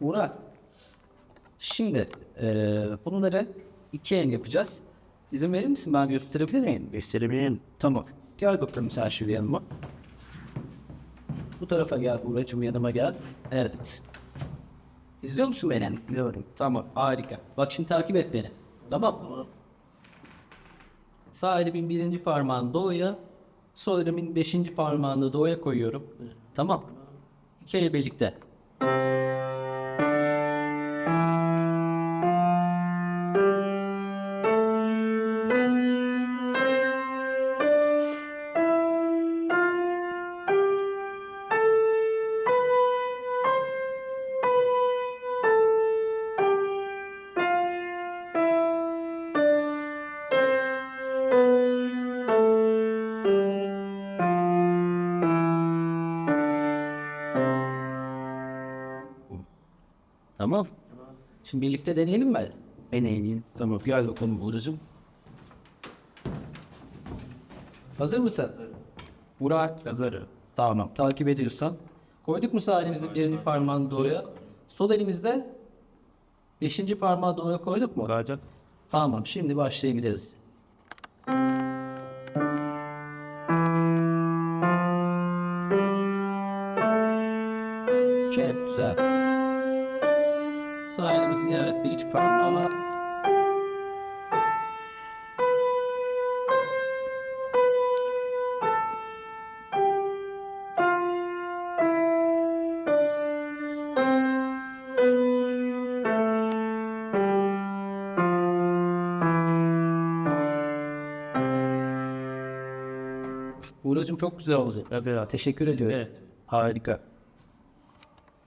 Burak. Şimdi eee bunları iki el yapacağız. İzin verir misin? Ben gösterebilir miyim? Gösterebilirim. Tamam. Gel bakalım sen şimdi yanıma. Bu tarafa gel Buğra'cığım yanıma gel. Evet. İzliyor musun beni? Biliyorum. Tamam harika. Bak şimdi takip et beni. Tamam mı? Sağ elimin birinci parmağını doğuya, sol elimin beşinci parmağını doğuya koyuyorum. Tamam. İki el birlikte. Tamam. Şimdi birlikte deneyelim mi? Deneyin. Tamam gel bakalım Buracığım. Hazır mısın? Burak. Hazırım. Tamam takip ediyorsan. Koyduk mu sağ elimizin birinci parmağını doğuya? Sol elimizde beşinci parmağı doğuya koyduk mu? Olacak. Tamam şimdi başlayabiliriz. Çok güzel. Sağ elimizin evet bir iki parmağı. Uğur'cum çok güzel oldu. Evet. Teşekkür ediyorum. Evet. Harika.